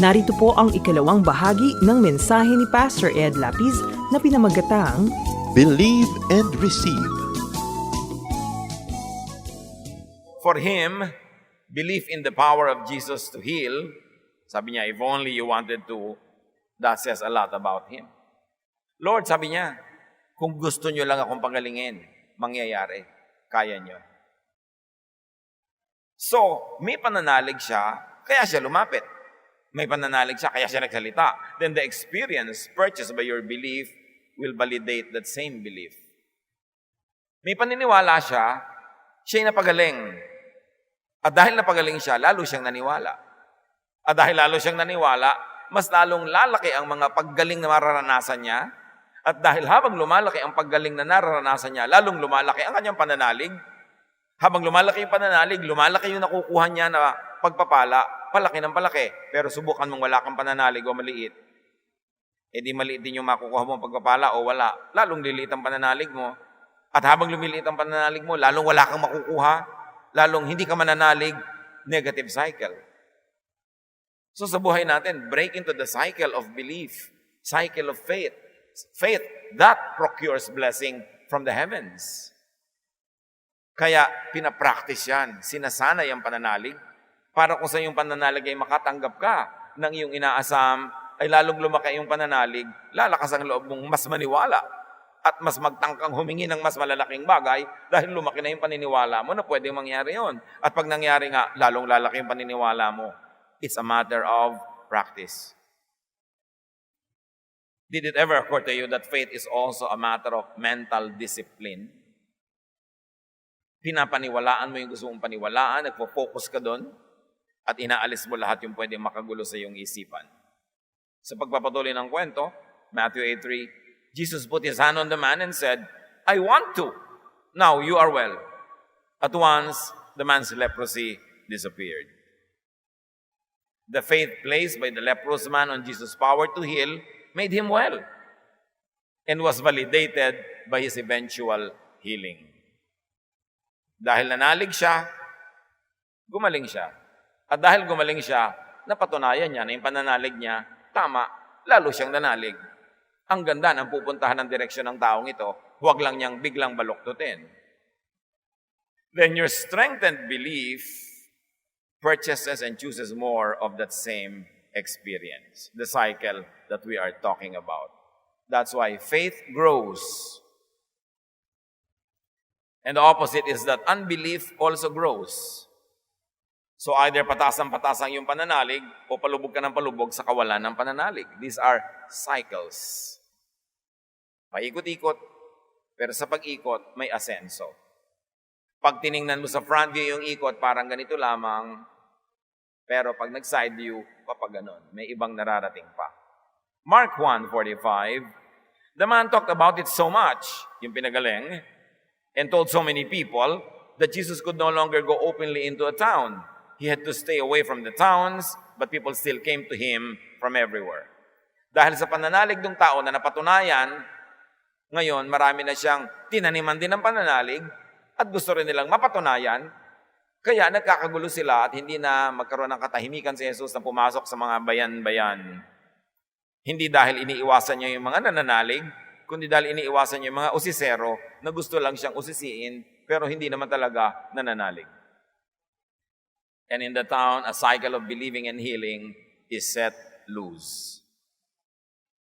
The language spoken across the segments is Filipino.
Narito po ang ikalawang bahagi ng mensahe ni Pastor Ed Lapiz na pinamagatang Believe and receive. For him, belief in the power of Jesus to heal, sabi niya, if only you wanted to, that says a lot about him. Lord, sabi niya, kung gusto niyo lang akong pagalingin, mangyayari. Kaya niyo. So, may pananalig siya, kaya siya lumapit. May pananalig siya, kaya siya nagsalita. Then the experience purchased by your belief will validate that same belief. May paniniwala siya, siya'y napagaling. At dahil napagaling siya, lalo siyang naniwala. At dahil lalo siyang naniwala, mas lalong lalaki ang mga paggaling na mararanasan niya. At dahil habang lumalaki ang paggaling na nararanasan niya, lalong lumalaki ang kanyang pananalig. Habang lumalaki yung pananalig, lumalaki yung nakukuha niya na pagpapala, palaki ng palaki. Pero subukan mong wala kang pananalig o maliit. E di maliit din yung makukuha mo pagpapala o wala. Lalong liliit ang pananalig mo. At habang lumiliit ang pananalig mo, lalong wala kang makukuha. Lalong hindi ka mananalig, negative cycle. So sa buhay natin, break into the cycle of belief, cycle of faith. Faith, that procures blessing from the heavens. Kaya pinapractice yan, sinasanay ang pananalig para kung sa iyong pananalig ay makatanggap ka ng iyong inaasam, ay lalong lumaki yung pananalig, lalakas ang loob mong mas maniwala at mas magtangkang humingi ng mas malalaking bagay dahil lumaki na yung paniniwala mo na pwedeng mangyari yon. At pag nangyari nga, lalong lalaki yung paniniwala mo. It's a matter of practice. Did it ever occur to you that faith is also a matter of mental discipline? Pinapaniwalaan mo yung gusto mong paniwalaan, nagpo-focus ka doon, at inaalis mo lahat yung pwedeng makagulo sa iyong isipan. Sa pagpapatuloy ng kwento, Matthew 8.3, Jesus put his hand on the man and said, I want to. Now you are well. At once, the man's leprosy disappeared. The faith placed by the leprous man on Jesus' power to heal made him well and was validated by his eventual healing. Dahil nanalig siya, gumaling siya. At dahil gumaling siya, napatunayan niya na yung pananalig niya, tama, lalo siyang nanalig. Ang ganda ng pupuntahan ng direksyon ng taong ito, huwag lang niyang biglang baluktutin. Then your strengthened belief purchases and chooses more of that same experience, the cycle that we are talking about. That's why faith grows. And the opposite is that unbelief also grows. So either patasang-patasang yung pananalig o palubog ka ng palubog sa kawalan ng pananalig. These are cycles. Paikot-ikot, pero sa pag-ikot, may asenso. Pag tiningnan mo sa front view yung ikot, parang ganito lamang, pero pag nag-side view, papaganon. May ibang nararating pa. Mark 1.45, The man talked about it so much, yung pinagaling, and told so many people that Jesus could no longer go openly into a town. He had to stay away from the towns, but people still came to him from everywhere. Dahil sa pananalig ng tao na napatunayan, ngayon marami na siyang tinaniman din ng pananalig at gusto rin nilang mapatunayan, kaya nagkakagulo sila at hindi na magkaroon ng katahimikan si Jesus na pumasok sa mga bayan-bayan. Hindi dahil iniiwasan niya yung mga nananalig, kundi dahil iniiwasan niya yung mga usisero na gusto lang siyang usisiin, pero hindi naman talaga nananalig. And in the town, a cycle of believing and healing is set loose.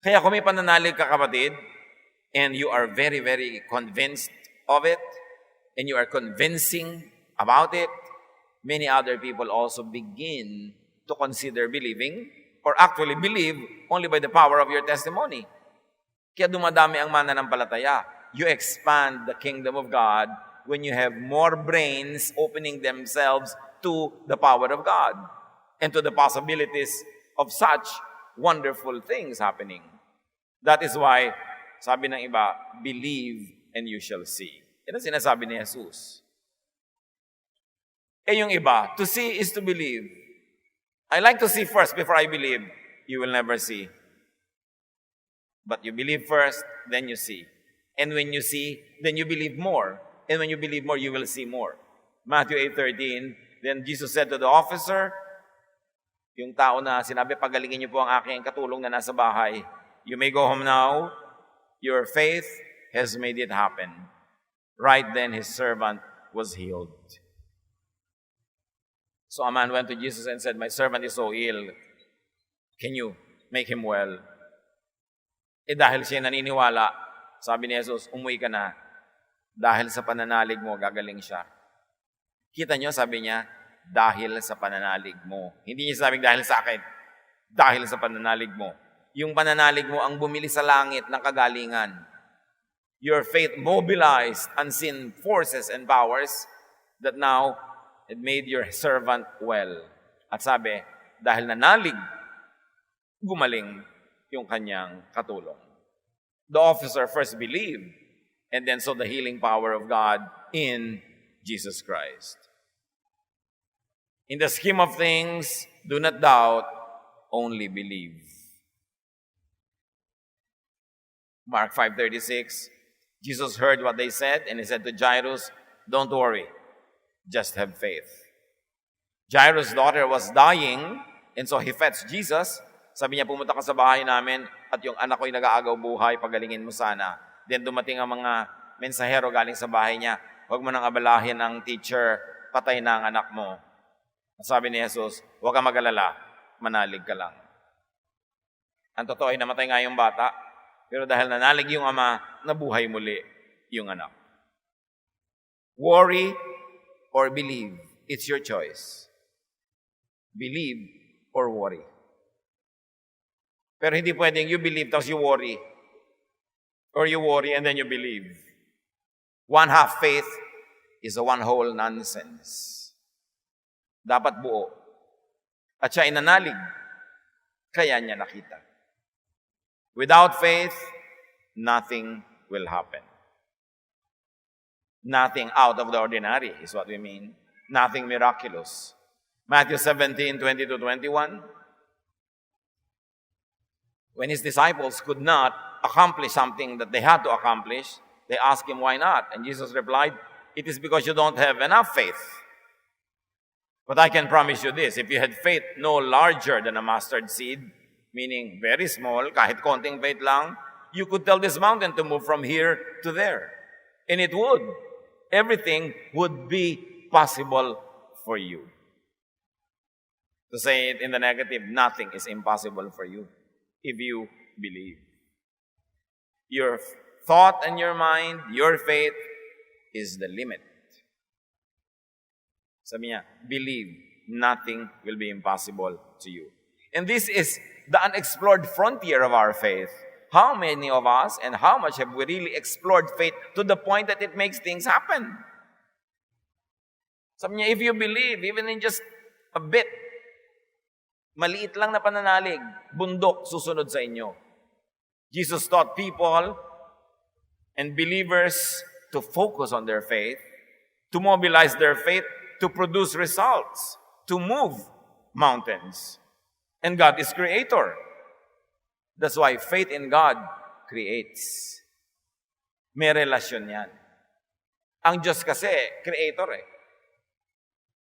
Kaya kung may pananalig ka kapatid, and you are very, very convinced of it and you are convincing about it, many other people also begin to consider believing or actually believe only by the power of your testimony. Kaya dumadami ang mananampalataya. You expand the kingdom of God when you have more brains opening themselves to the power of God and to the possibilities of such wonderful things happening. That is why, sabi ng iba, believe and you shall see. Yan ang sinasabi ni Jesus. Eh yung iba, to see is to believe. I like to see first before I believe. You will never see. But you believe first, then you see. And when you see, then you believe more. And when you believe more, you will see more. Matthew 8.13, Then Jesus said to the officer, yung tao na sinabi, pagalingin niyo po ang aking katulong na nasa bahay. You may go home now. Your faith has made it happen. Right then, his servant was healed. So a man went to Jesus and said, My servant is so ill. Can you make him well? Eh dahil siya naniniwala, sabi ni Jesus, umuwi ka na. Dahil sa pananalig mo, gagaling siya. Kita nyo, sabi niya, dahil sa pananalig mo. Hindi niya sabing dahil sa akin. Dahil sa pananalig mo. Yung pananalig mo ang bumili sa langit ng kagalingan. Your faith mobilized unseen forces and powers that now it made your servant well. At sabi, dahil nanalig, gumaling yung kanyang katulong. The officer first believed and then saw the healing power of God in Jesus Christ. In the scheme of things, do not doubt, only believe. Mark 5:36 Jesus heard what they said and he said to Jairus, "Don't worry, just have faith." Jairus' daughter was dying and so he fetched Jesus. Sabi niya, pumunta ka sa bahay namin at yung anak ko'y nag-aagaw buhay, pagalingin mo sana. Then dumating ang mga mensahero galing sa bahay niya, huwag mo nang abalahin ang teacher, patay na ang anak mo. Sabi ni Jesus, huwag ka mag-alala, manalig ka lang. Ang totoo ay namatay nga yung bata, pero dahil nanalig yung ama, nabuhay muli yung anak. Worry or believe, it's your choice. Believe or worry. Pero hindi pwedeng you believe tapos you worry. Or you worry and then you believe. One half faith is a one whole nonsense. Dapat buo. At siya inanalig. Kaya niya nakita. Without faith, nothing will happen. Nothing out of the ordinary is what we mean. Nothing miraculous. Matthew 17, 20 to 21. When his disciples could not accomplish something that they had to accomplish, they asked him why not. And Jesus replied, It is because you don't have enough faith. But I can promise you this if you had faith no larger than a mustard seed, meaning very small, kahit konting faith lang, you could tell this mountain to move from here to there. And it would. Everything would be possible for you. To say it in the negative, nothing is impossible for you if you believe. Your thought and your mind, your faith is the limit. Sabi niya, believe, nothing will be impossible to you. And this is the unexplored frontier of our faith. How many of us and how much have we really explored faith to the point that it makes things happen? Sabi niya, if you believe, even in just a bit, maliit lang na pananalig, bundok susunod sa inyo. Jesus taught people and believers to focus on their faith, to mobilize their faith to produce results, to move mountains. And God is creator. That's why faith in God creates. May relasyon yan. Ang Diyos kasi, creator eh.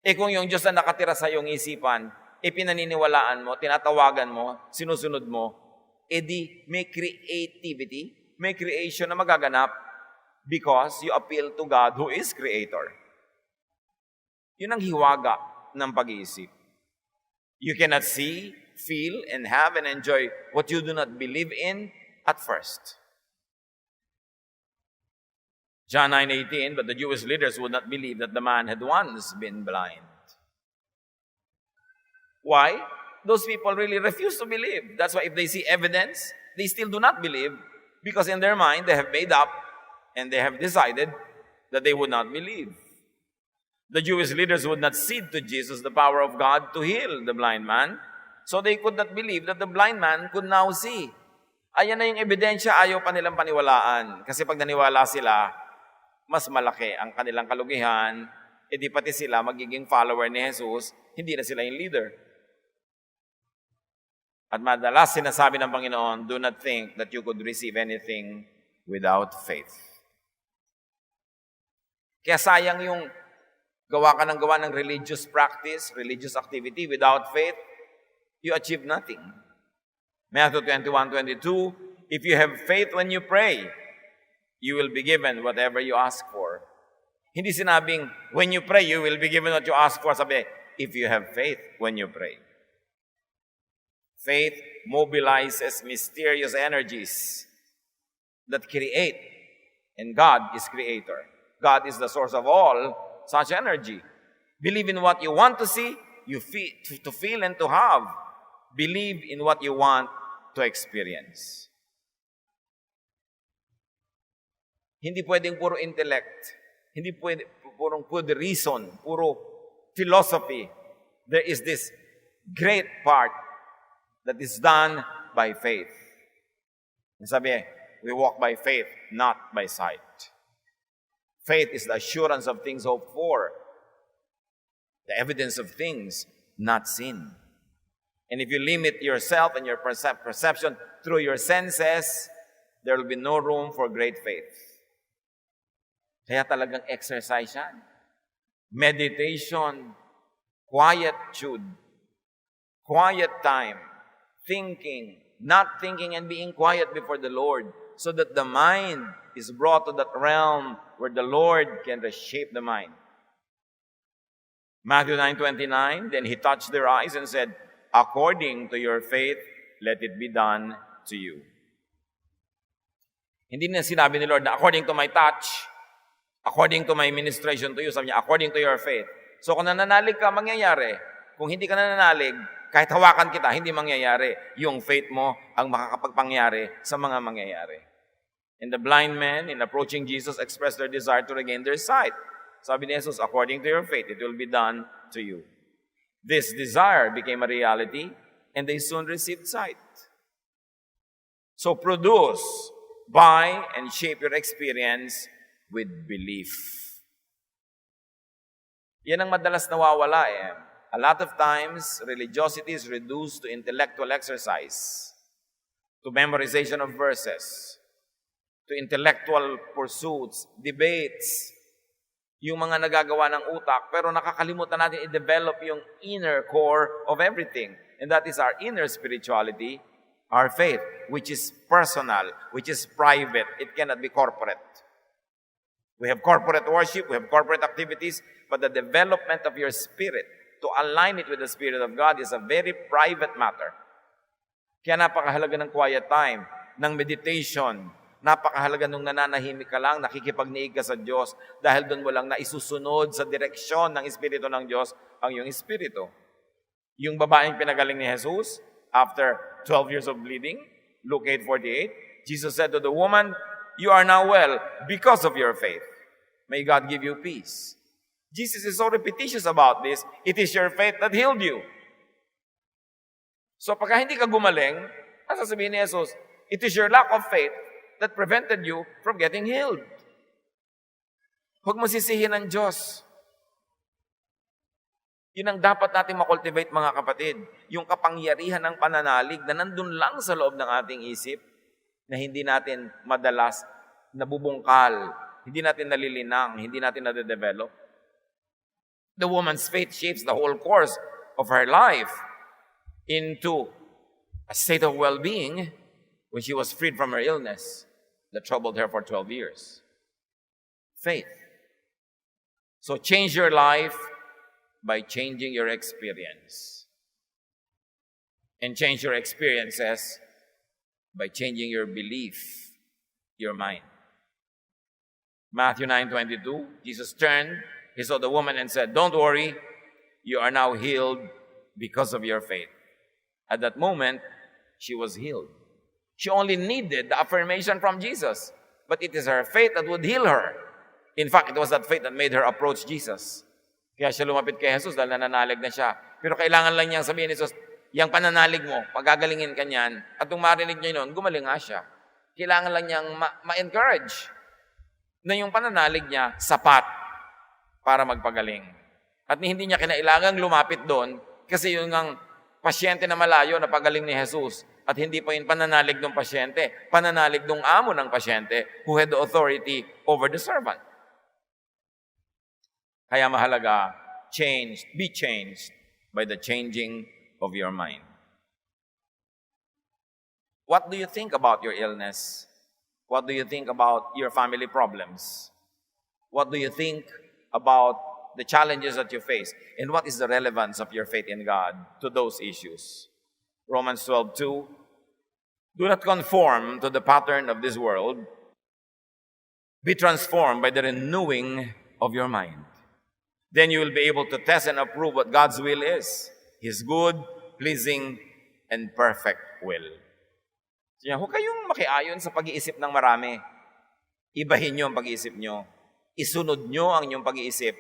Eh kung yung Diyos na nakatira sa iyong isipan, eh pinaniniwalaan mo, tinatawagan mo, sinusunod mo, eh di may creativity, may creation na magaganap because you appeal to God who is creator. Yun ang hiwaga ng pag-iisip. You cannot see, feel, and have and enjoy what you do not believe in at first. John 9:18, but the Jewish leaders would not believe that the man had once been blind. Why? Those people really refuse to believe. That's why if they see evidence, they still do not believe because in their mind they have made up and they have decided that they would not believe. The Jewish leaders would not cede to Jesus the power of God to heal the blind man, so they could not believe that the blind man could now see. Ayan na yung ebidensya, ayaw pa nilang paniwalaan. Kasi pag naniwala sila, mas malaki ang kanilang kalugihan, edi pati sila magiging follower ni Jesus, hindi na sila yung leader. At madalas sinasabi ng Panginoon, do not think that you could receive anything without faith. Kaya sayang yung gawa ka ng gawa ng religious practice, religious activity without faith, you achieve nothing. Matthew 21, 22, if you have faith when you pray, you will be given whatever you ask for. Hindi sinabing, when you pray, you will be given what you ask for. Sabi, if you have faith when you pray. Faith mobilizes mysterious energies that create, and God is creator. God is the source of all such energy. Believe in what you want to see, you feel, to, feel and to have. Believe in what you want to experience. Hindi pwedeng puro intellect. Hindi pwede, purong puro reason, puro philosophy. There is this great part that is done by faith. Sabi, we walk by faith, not by sight. Faith is the assurance of things hoped for, the evidence of things not seen. And if you limit yourself and your percep- perception through your senses, there will be no room for great faith. Kaya talagang exercise yan. Meditation, quietude, quiet time, thinking, not thinking and being quiet before the Lord, so that the mind is brought to that realm where the Lord can reshape the mind. Matthew 9:29, then he touched their eyes and said, "According to your faith, let it be done to you." Hindi na sinabi ni Lord na according to my touch, according to my ministration to you, sabi niya, according to your faith. So kung nananalig ka, mangyayari. Kung hindi ka nananalig, kahit hawakan kita, hindi mangyayari. Yung faith mo ang makakapagpangyari sa mga mangyayari. And the blind men, in approaching Jesus, expressed their desire to regain their sight. Sabi ni Jesus, according to your faith, it will be done to you. This desire became a reality, and they soon received sight. So produce, buy, and shape your experience with belief. Yan ang madalas nawawala eh. A lot of times, religiosity is reduced to intellectual exercise, to memorization of verses, to intellectual pursuits, debates, yung mga nagagawa ng utak, pero nakakalimutan natin i-develop yung inner core of everything. And that is our inner spirituality, our faith, which is personal, which is private. It cannot be corporate. We have corporate worship, we have corporate activities, but the development of your spirit to align it with the Spirit of God is a very private matter. Kaya napakahalaga ng quiet time, ng meditation, napakahalaga nung nananahimik ka lang, nakikipagniig ka sa Diyos dahil doon mo lang na sa direksyon ng Espiritu ng Diyos ang iyong Espiritu. Yung babaeng pinagaling ni Jesus, after 12 years of bleeding, Luke 8.48, Jesus said to the woman, You are now well because of your faith. May God give you peace. Jesus is so repetitious about this, it is your faith that healed you. So pagka hindi ka gumaling, ang sasabihin ni Jesus, it is your lack of faith that prevented you from getting healed. Huwag mo sisihin ng Diyos. Yun ang dapat natin makultivate mga kapatid. Yung kapangyarihan ng pananalig na nandun lang sa loob ng ating isip na hindi natin madalas nabubungkal, hindi natin nalilinang, hindi natin nade-develop. The woman's faith shapes the whole course of her life into a state of well-being when she was freed from her illness that troubled her for 12 years. Faith. So change your life by changing your experience. And change your experiences by changing your belief, your mind. Matthew 9:22, Jesus turned, he saw the woman and said, "Don't worry, you are now healed because of your faith." At that moment, she was healed. She only needed the affirmation from Jesus, but it is her faith that would heal her. In fact, it was that faith that made her approach Jesus. Kaya siya lumapit kay Jesus dahil nananalig na siya. Pero kailangan lang niyang sabihin ni Jesus, yung pananalig mo, pagagalingin ka niyan, at nung marinig niya yun, gumaling nga siya. Kailangan lang niyang ma- ma-encourage na yung pananalig niya sapat para magpagaling. At hindi niya kinailangang lumapit doon kasi yung ang pasyente na malayo na pagaling ni Jesus at hindi pa yung pananalig ng pasyente, pananalig ng amo ng pasyente who had the authority over the servant. Kaya mahalaga, changed, be changed by the changing of your mind. What do you think about your illness? What do you think about your family problems? What do you think about the challenges that you face? And what is the relevance of your faith in God to those issues? Romans 12 2. Do not conform to the pattern of this world. Be transformed by the renewing of your mind. Then you will be able to test and approve what God's will is His good, pleasing, and perfect will. Kaya huwag kayong makiayon sa pag-iisip ng marami. Ibahin nyo ang pag-iisip nyo. Isunod nyo ang inyong pag-iisip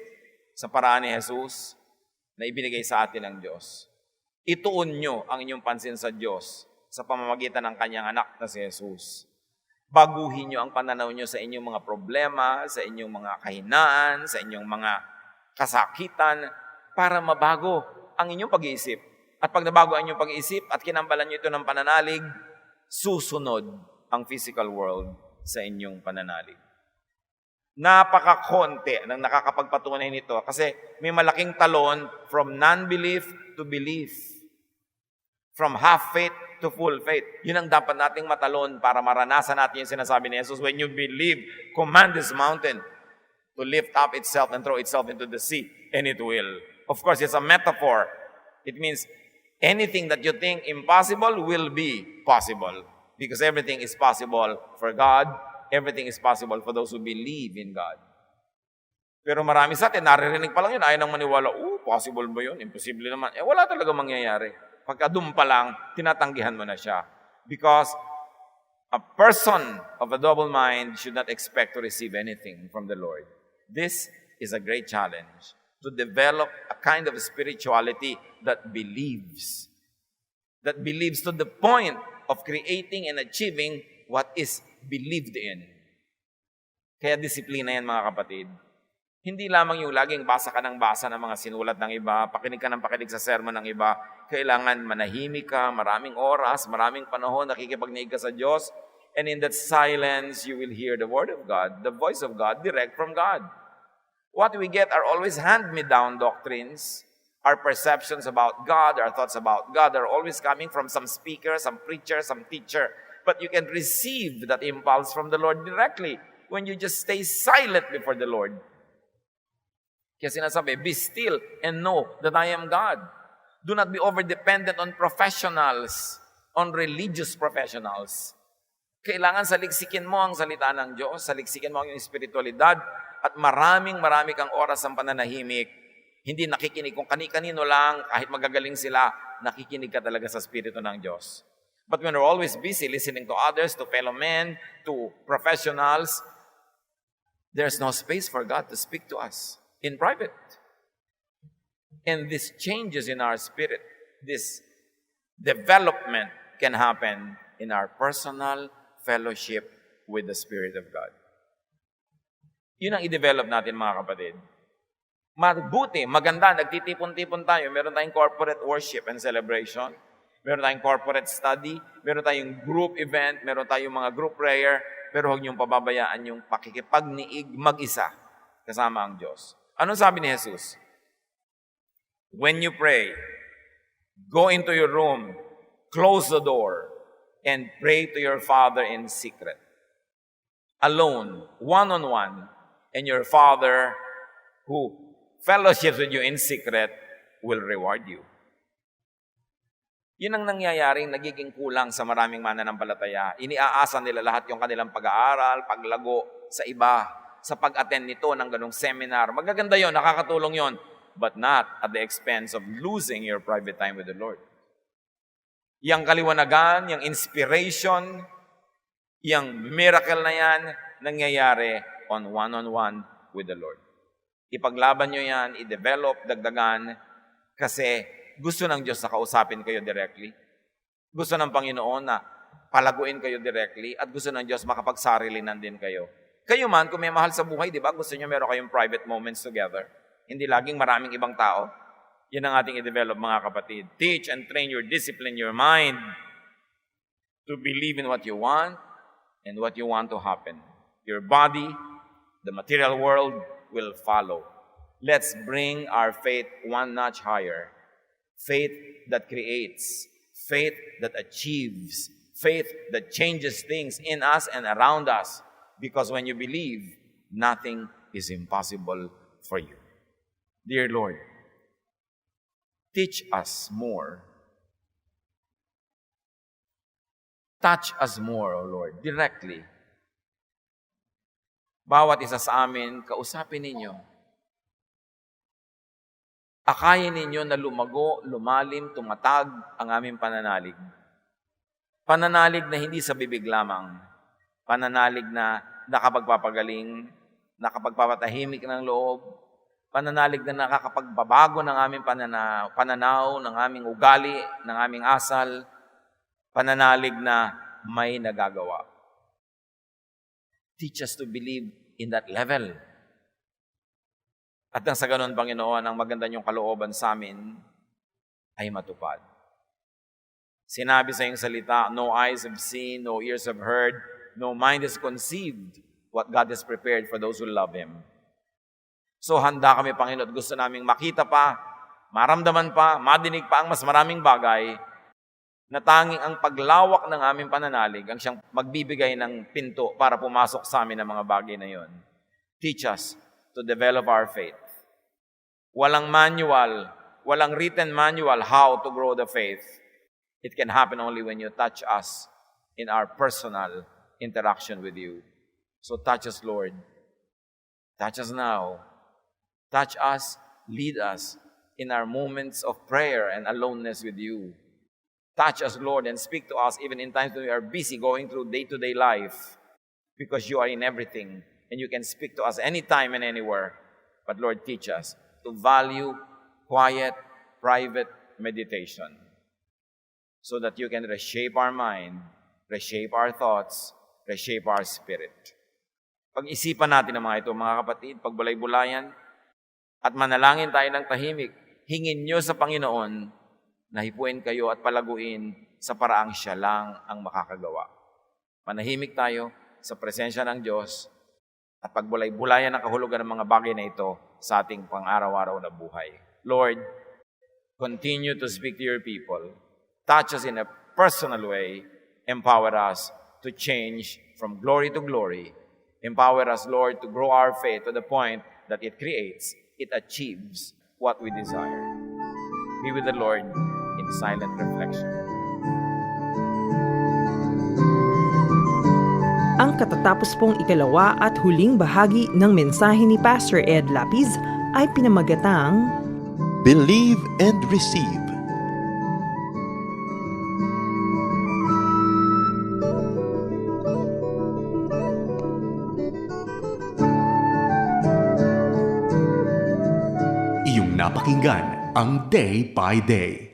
sa paraan ni Jesus na ibinigay sa atin ng Diyos. Ituon nyo ang inyong pansin sa Diyos sa pamamagitan ng kanyang anak na si Jesus. Baguhin nyo ang pananaw nyo sa inyong mga problema, sa inyong mga kahinaan, sa inyong mga kasakitan, para mabago ang inyong pag-iisip. At pag nabago ang inyong pag-iisip at kinambalan nyo ito ng pananalig, susunod ang physical world sa inyong pananalig. Napakakonti ng nakakapagpatunay nito kasi may malaking talon from non-belief to belief. From half faith to full faith. Yun ang dapat nating matalon para maranasan natin yung sinasabi ni Jesus. When you believe, command this mountain to lift up itself and throw itself into the sea, and it will. Of course, it's a metaphor. It means anything that you think impossible will be possible. Because everything is possible for God, everything is possible for those who believe in God. Pero marami sa atin, naririnig pa lang yun, ayaw nang maniwala, oh, possible ba yun? Imposible naman. Eh, wala talaga mangyayari. Pagka doon pa lang, tinatanggihan mo na siya. Because a person of a double mind should not expect to receive anything from the Lord. This is a great challenge to develop a kind of spirituality that believes. That believes to the point of creating and achieving what is believed in. Kaya disiplina yan mga kapatid. Hindi lamang yung laging basa ka ng basa ng mga sinulat ng iba, pakinig ka ng pakinig sa sermon ng iba. Kailangan manahimik ka, maraming oras, maraming panahon, nakikipagniig ka sa Diyos. And in that silence, you will hear the Word of God, the voice of God, direct from God. What we get are always hand-me-down doctrines. Our perceptions about God, our thoughts about God are always coming from some speaker, some preacher, some teacher. But you can receive that impulse from the Lord directly when you just stay silent before the Lord. Kaya sinasabi, be still and know that I am God. Do not be over-dependent on professionals, on religious professionals. Kailangan saliksikin mo ang salita ng Diyos, saliksikin mo ang iyong spiritualidad, at maraming marami kang oras ang pananahimik. Hindi nakikinig kung kani-kanino lang, kahit magagaling sila, nakikinig ka talaga sa Spirito ng Diyos. But when we're always busy listening to others, to fellow men, to professionals, there's no space for God to speak to us in private. And this changes in our spirit. This development can happen in our personal fellowship with the Spirit of God. Yun ang i-develop natin mga kapatid. Mabuti, maganda, nagtitipon-tipon tayo. Meron tayong corporate worship and celebration. Meron tayong corporate study. Meron tayong group event. Meron tayong mga group prayer. Pero huwag niyong pababayaan yung pakikipagniig mag-isa kasama ang Diyos. Anong sabi ni Jesus? When you pray, go into your room, close the door, and pray to your Father in secret. Alone, one-on-one, and your Father who fellowships with you in secret will reward you. Yun ang nangyayaring nagiging kulang sa maraming mananampalataya. Iniaasa nila lahat yung kanilang pag-aaral, paglago sa iba, sa pag-attend nito ng ganong seminar. Magaganda yon, nakakatulong yon, but not at the expense of losing your private time with the Lord. Yang kaliwanagan, yang inspiration, yang miracle na yan, nangyayari on one-on-one with the Lord. Ipaglaban nyo yan, i-develop, dagdagan, kasi gusto ng Diyos na kausapin kayo directly. Gusto ng Panginoon na palaguin kayo directly at gusto ng Diyos makapagsarilinan din kayo. Kayo man, kung may mahal sa buhay, di ba? Gusto nyo meron kayong private moments together. Hindi laging maraming ibang tao. Yan ang ating i-develop mga kapatid. Teach and train your discipline, your mind to believe in what you want and what you want to happen. Your body, the material world will follow. Let's bring our faith one notch higher. Faith that creates, faith that achieves, faith that changes things in us and around us. Because when you believe, nothing is impossible for you. Dear Lord, teach us more. Touch us more, O Lord, directly. Bawat isa sa amin, kausapin ninyo. Akayin ninyo na lumago, lumalim, tumatag ang aming pananalig. Pananalig na hindi sa bibig lamang. Pananalig na nakapagpapagaling, nakapagpapatahimik ng loob. Pananalig na nakakapagbabago ng aming pananaw, ng aming ugali, ng aming asal. Pananalig na may nagagawa. Teach us to believe in that level. At nang sa ganun, Panginoon, ang maganda niyong kalooban sa amin ay matupad. Sinabi sa iyong salita, no eyes have seen, no ears have heard, no mind has conceived what God has prepared for those who love Him. So handa kami, Panginoon, gusto naming makita pa, maramdaman pa, madinig pa ang mas maraming bagay na tanging ang paglawak ng aming pananalig ang siyang magbibigay ng pinto para pumasok sa amin ang mga bagay na yon. Teach us to develop our faith. Walang manual, walang written manual how to grow the faith. It can happen only when you touch us in our personal interaction with you. So touch us, Lord. Touch us now. Touch us, lead us in our moments of prayer and aloneness with you. Touch us, Lord, and speak to us even in times when we are busy going through day to day life because you are in everything and you can speak to us anytime and anywhere. But Lord, teach us to value quiet, private meditation so that you can reshape our mind, reshape our thoughts, reshape our spirit. Pag-isipan natin ang mga ito, mga kapatid, pagbulay-bulayan, at manalangin tayo ng tahimik, hingin nyo sa Panginoon na hipuin kayo at palaguin sa paraang siya lang ang makakagawa. Manahimik tayo sa presensya ng Diyos at pagbulay-bulayan ang kahulugan ng mga bagay na ito sa ating pang-araw-araw na buhay. Lord, continue to speak to your people. Touch us in a personal way. Empower us to change from glory to glory. Empower us, Lord, to grow our faith to the point that it creates, it achieves what we desire. Be with the Lord in silent reflection. Katatapos pong ikalawa at huling bahagi ng mensahe ni Pastor Ed Lapiz ay pinamagatang Believe and receive. Iyong napakinggan ang Day by Day.